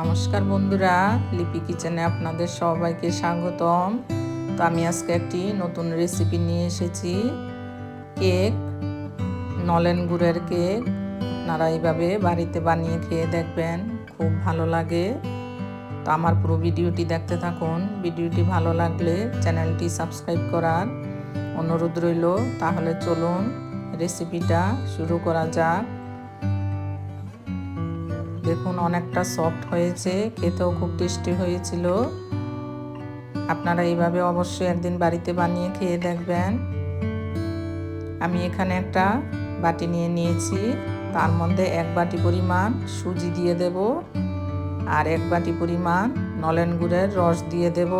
নমস্কার বন্ধুরা, লিপি কিচেনে আপনাদের সবাইকে স্বাগতম। তো আমি আজকে একটি নতুন রেসিপি নিয়ে এসেছি। কেক, নলেন গুড়ের কেক, আপনারা এইভাবে বাড়িতে বানিয়ে খেয়ে দেখবেন, খুব ভালো লাগে। তো আমার পুরো ভিডিওটি দেখতে থাকুন। ভিডিওটি ভালো লাগলে চ্যানেলটি সাবস্ক্রাইব করার অনুরোধ রইল। তাহলে চলুন রেসিপিটা শুরু করা যাক। দেখুন, অনেকটা সফট হয়েছে, খেতেও খুব টেস্টি হয়েছিল। আপনারা এইভাবে অবশ্যই একদিন বাড়িতে বানিয়ে খেয়ে দেখবেন। আমি এখানে একটা বাটি নিয়ে নিয়েছি, তার মধ্যে এক বাটি পরিমাণ সুজি দিয়ে দেব আর এক বাটি পরিমাণ নলেন গুড়ের রস দিয়ে দেব।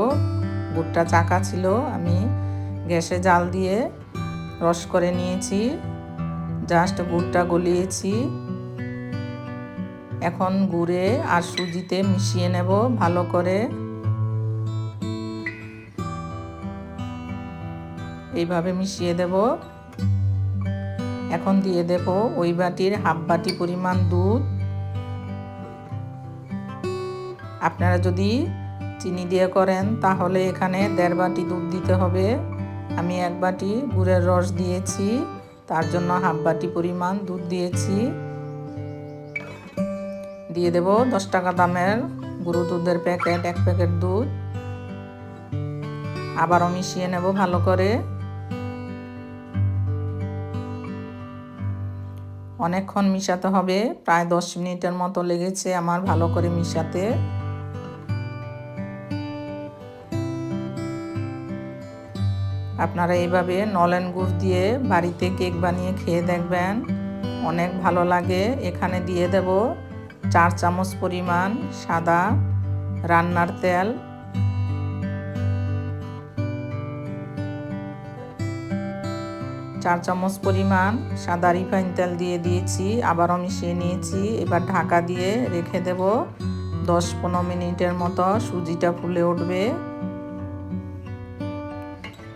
গুড়টা চাকা ছিল, আমি গ্যাসে জাল দিয়ে রস করে নিয়েছি। জাস্ট গুড়টা গলিয়েছি। এখন গুড়ে আর সুজিতে মিশিয়ে নেব ভালো করে। এইভাবে মিশিয়ে দেব। এখন দিয়ে দেব ওই বাটির হাফ বাটি পরিমাণ দুধ। আপনারা যদি চিনি দিয়ে করেন তাহলে এখানে দেড় বাটি দুধ দিতে হবে। আমি এক বাটি গুড়ের রস দিয়েছি, তার জন্য হাফ বাটি পরিমাণ দুধ দিয়েছি। দিয়ে দেব দশ টাকা দামের গরু দুধের প্যাকেট, এক প্যাকেট দুধ। আবারও মিশিয়ে নেব ভালো করে। অনেকক্ষণ মিশাতে হবে, প্রায় দশ মিনিটের মতো লেগেছে আমার ভালো করে মিশাতে। আপনারা এইভাবে নলেন গুড় দিয়ে বাড়িতে কেক বানিয়ে খেয়ে দেখবেন, অনেক ভালো লাগে। এখানে দিয়ে দেব চার চামচ পরিমাণ সাদা রান্নার তেল, চার চামচ পরিমাণ সাদা রিফাইন তেল দিয়ে দিয়েছি, আবারও মিশিয়ে নিয়েছি। এবার ঢাকা দিয়ে রেখে দেব দশ পনেরো মিনিটের মতো সুজিটা ফুলে উঠবে।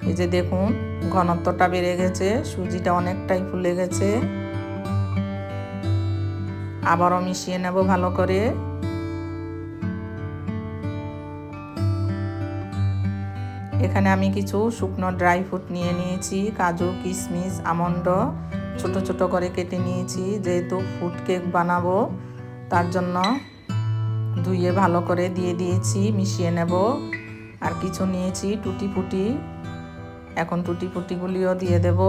এই যে দেখুন, ঘনত্বটা বেড়ে গেছে, সুজিটা অনেকটাই ফুলে গেছে। আবারও মিশিয়ে নেব ভালো করে। এখানে আমি কিছু শুকনো ড্রাই ফ্রুট নিয়ে নিয়েছি, কাজু, কিশমিশ, আমন্ড ছোট ছোট করে কেটে নিয়েছি, যেহেতু ফুড কেক বানাবো, তার জন্য ধুয়ে ভালো করে দিয়ে দিয়েছি, মিশিয়ে নেব। আর কিছু নিয়েছি, টুটি ফুটি। এখন টুটি ফুটিগুলিও দিয়ে দেব।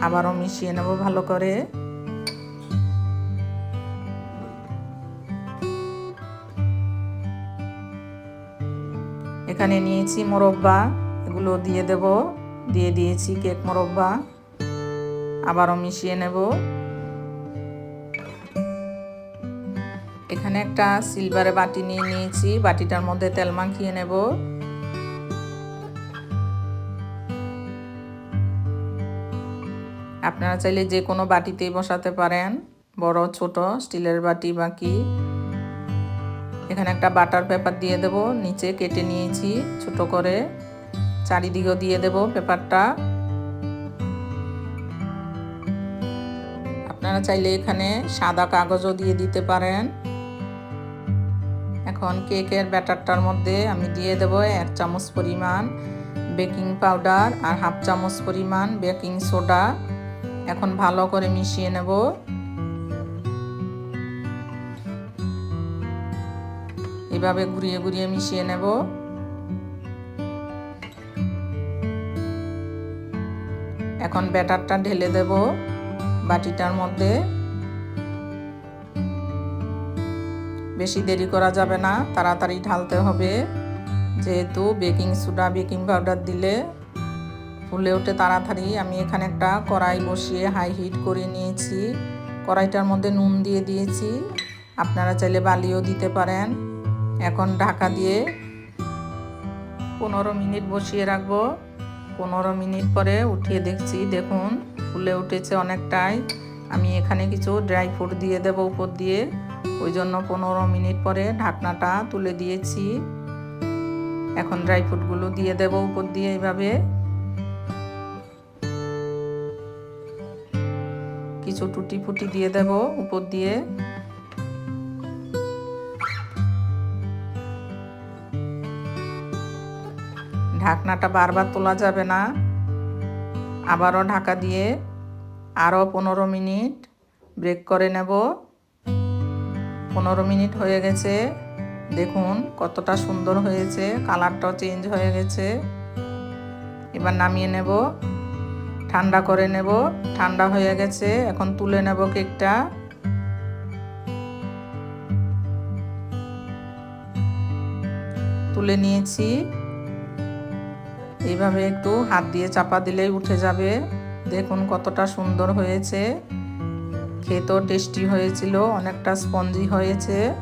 আবারও মিশিয়ে নেব ভালো করে। এখানে নিয়েছি মোরব্বা। এগুলো দিয়ে দেব। দিয়ে দিয়েছি কেক মোরব্বা। আবারও মিশিয়ে নেব। এখানে একটা সিলভারে বাটি নিয়ে নিয়েছি। বাটিটার মধ্যে তেল মাখিয়ে নেব। আপনারা চাইলে যে কোনো বাটিতেই বসাতে পারেন। বড়, ছোট, স্টিলের বাটি বা কি এখানে একটা বাটার পেপার দিয়ে দেব, নিচে কেটে নিয়েছি ছোট করে। চারিদিকেও দিয়ে দেব পেপারটা। আপনারা চাইলে এখানে সাদা কাগজও দিয়ে দিতে পারেন। এখন কেকের ব্যাটারটার মধ্যে আমি দিয়ে দেব এক চামচ পরিমাণ বেকিং পাউডার আর হাফ চামচ পরিমাণ বেকিং সোডা। এখন ভালো করে মিশিয়ে নেব। এভাবে ঘুরিয়ে ঘুরিয়ে মিশিয়ে নেব। এখন ব্যাটারটা ঢেলে দেব বাটিটার মধ্যে। বেশি দেরি করা যাবে না, তাড়াতাড়ি ঢালতে হবে। যেহেতু বেকিং সোডা, বেকিং পাউডার দিলে ফুলে ওঠে তাড়াতাড়ি। আমি এখানে একটা কড়াই বসিয়ে হাই হিট করে নিয়েছি। কড়াইটার মধ্যে নুন দিয়ে দিয়েছি। আপনারা চাইলে বালিও দিতে পারেন। এখন ঢাকা দিয়ে পনেরো মিনিট বসিয়ে রাখব। পনেরো মিনিট পরে উঠিয়ে দেখছি, দেখুন, ফুলে উঠেছে অনেকটাই। আমি এখানে কিছু ড্রাই ফ্রুট দিয়ে দেব উপর দিয়ে। ওই জন্য পনেরো মিনিট পরে ঢাকনাটা তুলে দিয়েছি। এখন ড্রাই ফ্রুটগুলো দিয়ে দেব উপর দিয়ে এইভাবে। কিছু টুটি ফুটি দিয়ে দেব উপর দিয়ে। ঢাকনাটা বারবার তোলা যাবে না। আবারও ঢাকা দিয়ে আরও পনেরো মিনিট ব্রেক করে নেব। পনেরো মিনিট হয়ে গেছে। দেখুন কতটা সুন্দর হয়েছে, কালারটাও চেঞ্জ হয়ে গেছে। এবার নামিয়ে নেব, ঠান্ডা করে নেব। ঠান্ডা হয়ে গেছে, এখন তুলে নেব কেকটা। তুলে নিয়েছি। এইভাবে একটু হাত দিয়ে চাপা দিলেই উঠে যাবে। দেখুন কতটা সুন্দর হয়েছে। খেতেও টেস্টি হয়েছিল, অনেকটা স্পঞ্জি হয়েছে।